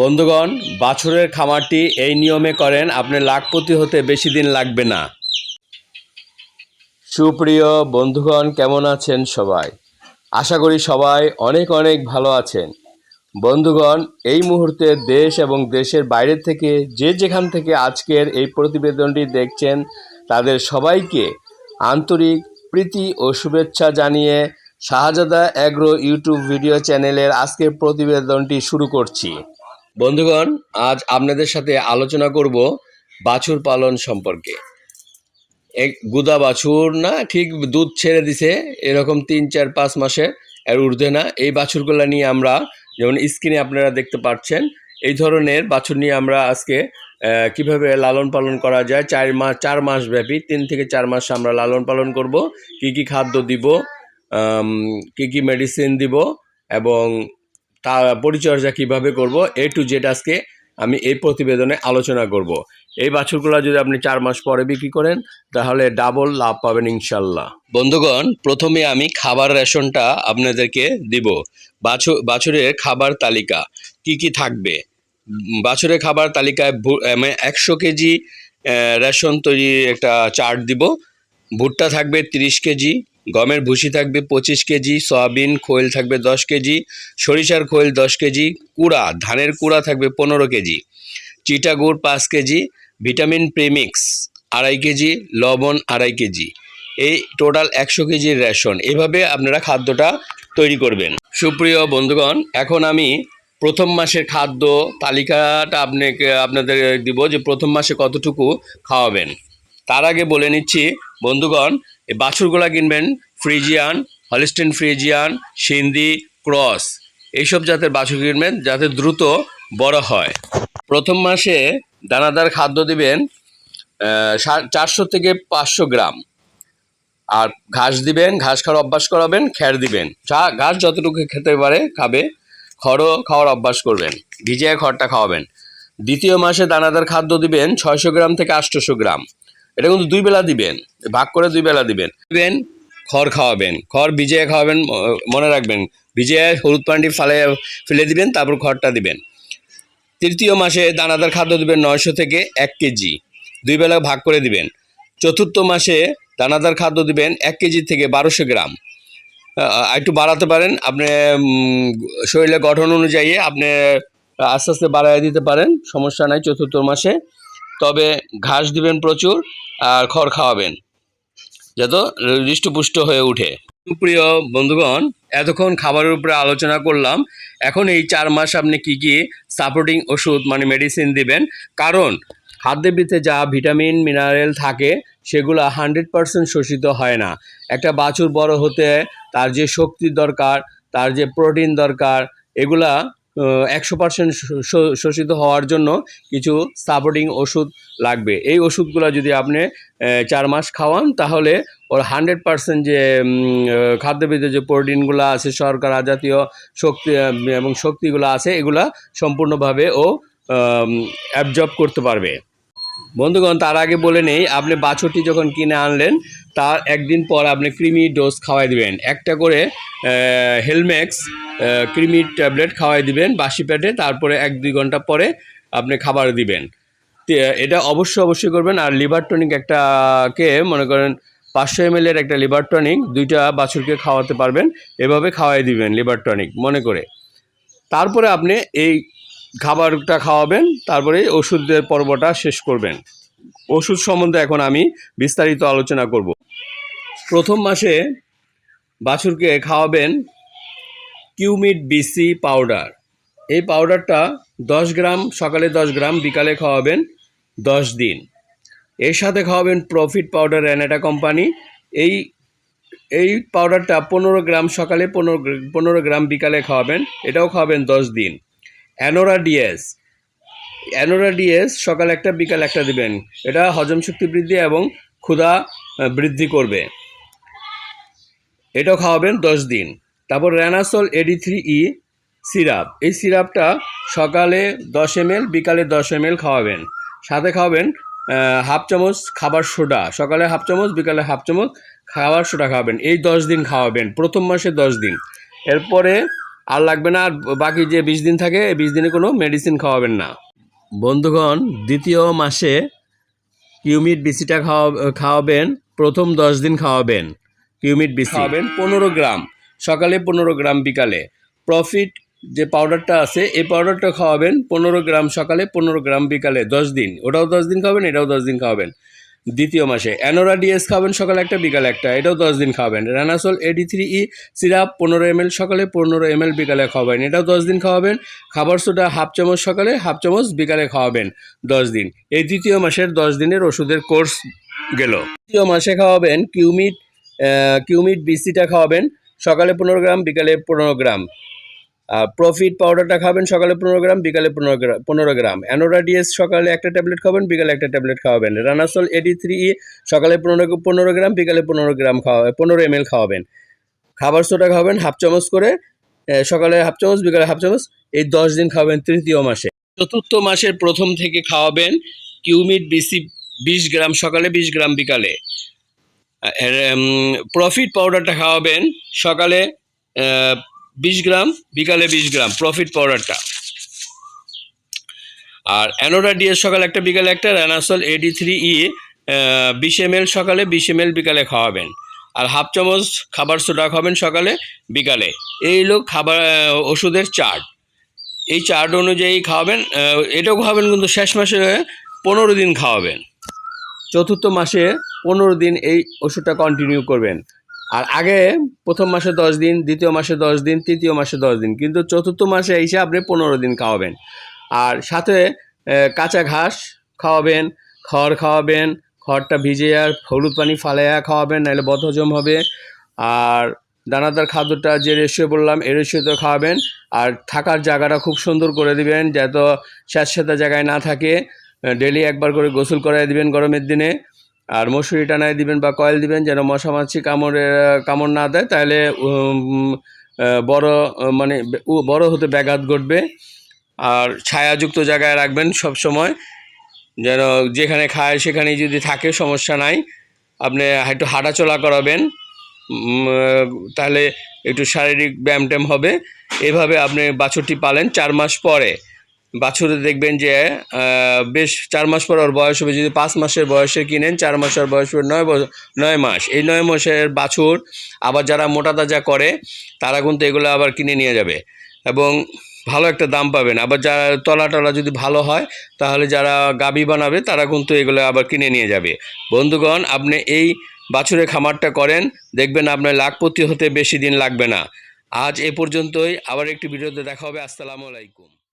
বন্ধুগণ, বাছুরের খামারটি এই নিয়মে করেন, আপনি লাখপতি হতে বেশি দিন লাগবে না। সুপ্রিয় বন্ধুগণ, কেমন আছেন সবাই? আশা করি সবাই অনেক অনেক ভালো আছেন। বন্ধুগণ, এই মুহূর্তে দেশ এবং দেশের বাইরে থেকে যে যেখান থেকে আজকের এই প্রতিবেদনটি দেখছেন, তাদের সবাইকে আন্তরিক প্রীতি ও শুভেচ্ছা জানিয়ে শাহজাদা অ্যাগ্রো ইউটিউব ভিডিও চ্যানেলের আজকের প্রতিবেদনটি শুরু করছি। বন্ধুগণ, আজ আপনাদের সাথে আলোচনা করব বাছুর পালন সম্পর্কে। এক গুদা বাছুর না ঠিক দুধ ছেড়ে দিছে, এরকম তিন, চার, পাঁচ মাসে এর ঊর্ধ্বে না। এই বাছুরগুলো নিয়ে আমরা, যেমন স্ক্রিনে আপনারা দেখতে পাচ্ছেন, এই ধরনের বাছুর নিয়ে আমরা আজকে কীভাবে লালন পালন করা যায়, চার মাস চার মাস ব্যাপী, তিন থেকে চার মাস আমরা লালন পালন করব, কি কি খাদ্য দিব কি কি মেডিসিন দিব, এবং তা পরিচর্যা কীভাবে করব? এ টু জেড আজকে আমি এই প্রতিবেদনে আলোচনা করব। এই বাছুরগুলো যদি আপনি চার মাস পরে বিক্রি করেন, তাহলে ডাবল লাভ পাবেন ইনশাল্লাহ। বন্ধুগণ, প্রথমে আমি খাবার রেশনটা আপনাদেরকে দিব। বাছুর বাছুরের খাবার তালিকা, কি কি থাকবে? বাছুরের খাবার তালিকায় আমি একশো কেজি রেশন তৈরির একটা চার্ট দিব। ভুট্টা থাকবে তিরিশ কেজি গমের ভুসি থাকবে পঁচিশ কেজি, সয়াবিন খোল থাকবে দশ কেজি, সরিষার খোল দশ কেজি, কুড়া, ধানের কুড়া থাকবে পনেরো কেজি চিটা গুড় পাঁচ কেজি, ভিটামিন প্রেমিক্স আড়াই কেজি, লবণ আড়াই কেজি। এই টোটাল একশো কেজির রেশন। এভাবে আপনারা খাদ্যটা তৈরি করবেন। সুপ্রিয় বন্ধুগণ, এখন আমি প্রথম মাসের খাদ্য তালিকাটা আপনাকে, আপনাদের দিব যে প্রথম মাসে কতটুকু খাওয়াবেন। তার আগে বলে নিচ্ছি, বন্ধুগণ, এই বাছুরগুলা কিনবেন, Friesian, Holstein Friesian, Sindhi, cross, এইসব জাতের বাছুর কিনবেন, যাতে দ্রুত বড় হয়। প্রথম মাসে দানাদার খাদ্য দিবেন চারশো থেকে পাঁচশো গ্রাম। আর ঘাস দিবেন, ঘাস খাওয়ার অভ্যাস করাবেন, খ্যার দিবেন। চা ঘাস যতটুকু খেতে পারে, খাবে, খড়ও খাওয়ার অভ্যাস করবেন, ভিজিয়ে খড়টা খাওয়াবেন। দ্বিতীয় মাসে দানাদার খাদ্য দিবেন, ছয়শো গ্রাম থেকে আটশোশো গ্রাম। এটা কিন্তু দুই বেলা দিবেন, ভাগ করে দুই বেলা দিবেন। দিবেন, খড় খাওয়াবেন, খড় ভিজিয়ে খাওয়াবেন মনে রাখবেন, ভিজিয়ে হলুদ পানিটি ফালে, ফেলে দিবেন, তারপর খড়টা দিবেন। তৃতীয় মাসে দানাদার খাদ্য দিবেন নয়শো থেকে এক কেজি, দুই বেলা ভাগ করে দিবেন। চতুর্থ মাসে দানাদার খাদ্য দিবেন এক কেজি থেকে বারোশো গ্রাম। একটু বাড়াতে পারেন, আপনি শরীরের গঠন অনুযায়ী আপনি, আস্তে আস্তে বাড়ায় দিতে পারেন, সমস্যা নাই চতুর্থ মাসে। তবে ঘাস দিবেন প্রচুর আর খড় খাওয়াবেন, যত হৃষ্টপুষ্ট হয়ে উঠে। সুপ্রিয় বন্ধুগণ, এতক্ষণ খাবারের উপরে আলোচনা করলাম। এখন এই চার মাস আপনি কি কি সাপোর্টিং ওষুধ মানে মেডিসিন দিবেন? কারণ খাদ্যের ভিতরে যা ভিটামিন মিনারেল থাকে, সেগুলো হান্ড্রেড পারসেন্ট শোষিত হয় না। একটা বাছুর বড় হতে তার যে শক্তি দরকার, তার যে প্রোটিন দরকার, এগুলা একশো পার্সেন্ট শোষিত হওয়ার জন্য কিছু সাপোর্টিং ওষুধ লাগবে। এই ওষুধগুলো যদি আপনি চার মাস খাওয়ান, তাহলে ওর হান্ড্রেড পার্সেন্ট যে খাদ্যবিধে যে প্রোটিনগুলো আছে, শর্করা জাতীয় শক্তি এবং শক্তিগুলো আছে, এগুলা সম্পূর্ণভাবে ও অ্যাবজর্ব করতে পারবে। বন্ধুগণ, তার আগে বলে নেই, আপনি বাছুরটি যখন কিনে আনলেন তার একদিন পর আপনি ক্রিমি ডোজ খাওয়াই দিবেন। একটা করে হেলমেক্স ক্রিমি ট্যাবলেট খাওয়াই দিবেন বাসি পেটে, তারপরে এক দুই ঘণ্টা পরে আপনি খাবার দিবেন। এটা অবশ্যই অবশ্যই করবেন। আর লিভার টনিক একটা কে, মনে করেন পাঁচশো এম এর একটা লিভার টনিক দুইটা বাছুরকে খাওয়াতে পারবেন। এভাবে খাওয়াই দিবেন লিভার টনিক মনে করে। তারপরে আপনি এই খাবারটা খাওয়াবেন, তারপরে ওষুধের পর্বটা শেষ করবেন। ওষুধ সম্বন্ধে এখন আমি বিস্তারিত আলোচনা করব। প্রথম মাসে বাছুরকে খাওয়াবেন কিউমিট বিসি পাউডার। এই পাউডারটা দশ গ্রাম, সকালে দশ গ্রাম, বিকালে খাওয়াবেন দশ দিন। এর সাথে খাওয়াবেন প্রফিট পাউডার অ্যানাটা কোম্পানি। এই এই পাউডারটা পনেরো গ্রাম, সকালে পনেরো পনেরো গ্রাম, বিকালে খাওয়াবেন। এটাও খাওয়াবেন দশ দিন। Anora DS. অ্যানোরা ডিএস সকালে একটা, বিকাল একটা দিবেন। এটা হজম শক্তি বৃদ্ধি এবং ক্ষুধা বৃদ্ধি করবে। এটাও খাওয়াবেন দশ দিন। তারপর র্যানাসল এডি থ্রি ই সিরাপ। এই সিরাপটা সকালে দশ এম বিকালে দশ এম খাওয়াবেন। সাথে খাওয়াবেন হাফ চামচ খাবার সোডা। সকালে হাফ চামচ, বিকালে হাফ চামচ খাবার সোডা খাওয়াবেন। এই দশ দিন খাওয়াবেন, প্রথম মাসে দশ দিন। এরপরে আর লাগবে না, আর বাকি যে বিশ দিন থাকে, এই বিশ দিনে কোনো মেডিসিন খাওয়াবেন না। বন্ধুগণ, দ্বিতীয় মাসে কিউমিট বিসিটা খাওয়া, খাওয়াবেন, প্রথম দশ দিন খাওয়াবেন। কিউমিট বিসি খাওয়াবেন পনেরো গ্রাম। সকালে পনেরো গ্রাম, বিকালে। প্রফিট যে পাউডারটা আছে, এই পাউডারটা খাওয়াবেন পনেরো গ্রাম সকালে, পনেরো গ্রাম, বিকালে দশ দিন। ওটাও দশ দিন খাওয়াবেন এটাও দশ দিন খাওয়াবেন দ্বিতীয় মাসে অ্যানোরা ডিএস খাবেন সকালে একটা, বিকালে একটা, এটাও দশ দিন খাওয়াবেন Renasol AD three E syrup পনেরো এম সকালে, পনেরো এম বিকালে খাওয়াবেন। এটাও দশ দিন খাওয়াবেন। খাবার সোডা হাফ চামচ সকালে, হাফ চামচ বিকালে খাওয়াবেন দশ দিন। এই দ্বিতীয় মাসের দশ দিনের ওষুধের কোর্স গেল। তৃতীয় মাসে খাওয়াবেন কিউমিট কিউমিট বিসিটা খাওয়াবেন, সকালে পনেরো গ্রাম, বিকালে পনেরো গ্রাম। প্রফিট পাউডারটা খাবেন সকালে পনেরো গ্রাম, বিকালে পনেরো গ্রাম পনেরো গ্রাম। অ্যানোরা ডিএস সকালে একটা ট্যাবলেট খাবেন, বিকালে একটা ট্যাবলেট খাওয়াবেন। রানাসোল এডি থ্রি ই সকালে পনেরো পনেরো গ্রাম, বিকালে পনেরো গ্রাম খাওয়া পনেরো এম খাওয়াবেন। খাবার সোডা খাওয়াবেন হাফ চামচ করে সকালে হাফ চামচ, বিকালে হাফ চামচ, এই দশ দিন খাওয়াবেন তৃতীয় মাসে। চতুর্থ মাসের প্রথম থেকে খাওয়াবেন কিউমিট বিসি বিশ গ্রাম সকালে, বিশ গ্রাম বিকালে। প্রফিট পাউডারটা খাওয়াবেন সকালে বিশ গ্রাম, বিকালে বিশ গ্রাম প্রফিট পাউডারটা আর অ্যানোডা ডিএস সকালে একটা, বিকালে একটা র্যানাসল এডি থ্রি ই বিশ এম সকালে, বিশ এম বিকালে খাওয়াবেন। আর হাফ চামচ খাবার সোডা খাবেন সকালে, বিকালে। এই হলো খাবার ওষুধের চার্ট। এই চার্ট অনুযায়ী খাওয়াবেন এটাও খাওয়াবেন কিন্তু শেষ মাসে, পনেরো দিন খাওয়াবেন। চতুর্থ মাসে পনেরো দিন এই ওষুধটা কন্টিনিউ করবেন। আর আগে প্রথম মাসে দশ দিন, দ্বিতীয় মাসে দশ দিন, তৃতীয় মাসে দশ দিন, কিন্তু চতুর্থ মাসে এসে আপনি পনেরো দিন খাওয়াবেন। আর সাথে কাঁচা ঘাস খাওয়াবেন, খড় খাওয়াবেন, খড়টা ভিজে আর হলুদ পানি ফালাইয়া খাওয়াবেন, নাহলে বদহজম হবে। আর দানাদার খাদ্যটা যে রেশিও বললাম এই রেশিওতে খাওয়াবেন। আর থাকার জায়গাটা খুব সুন্দর করে দিবেন, যাতে স্যাঁতস্যাঁতা জায়গায় না থাকে। ডেলি একবার করে গোসল করাই দিবেন গরমের দিনে। আর মশুরি টানায় দিবেন বা কয়েল দিবেন যেন মশা মাছি কামড়ে, কামড় না দেয়, তাহলে বড় মানে বড় হতে ব্যাঘাত ঘটবে। আর ছায়াযুক্ত জায়গায় রাখবেন সব সময় যেন যেখানে খায় সেখানেই যদি থাকে, সমস্যা নাই। আপনি একটু হাঁটাচলা করাবেন। তাহলে একটু শারীরিক ব্যায়াম ট্যাম হবে। এভাবে আপনি বাছুরটি পালেন চার মাস পরে। বাছুরে দেখবেন যে বেশ চার মাস পর ওর বয়স হবে। যদি পাঁচ মাসের বয়সে কিনেন, চার মাসের বয়স হবে নয় নয় মাস। এই নয় মাসের বাছুর আবার যারা মোটা তাজা করে, তারা কিন্তু এগুলো আবার কিনে নিয়ে যাবে। এবং ভালো একটা দাম পাবেন। আবার যারা তলা টলা যদি ভালো হয়, তাহলে যারা গাবি বানাবে, তারা কিন্তু এগুলো আবার কিনে নিয়ে যাবে। বন্ধুগণ, আপনি এই বাছুরে খামারটা করেন, দেখবেন আপনার লাখপতি হতে বেশি দিন লাগবে না। আজ এ পর্যন্তই। আবার একটি ভিডিওতে দেখা হবে। আসসালামু আলাইকুম।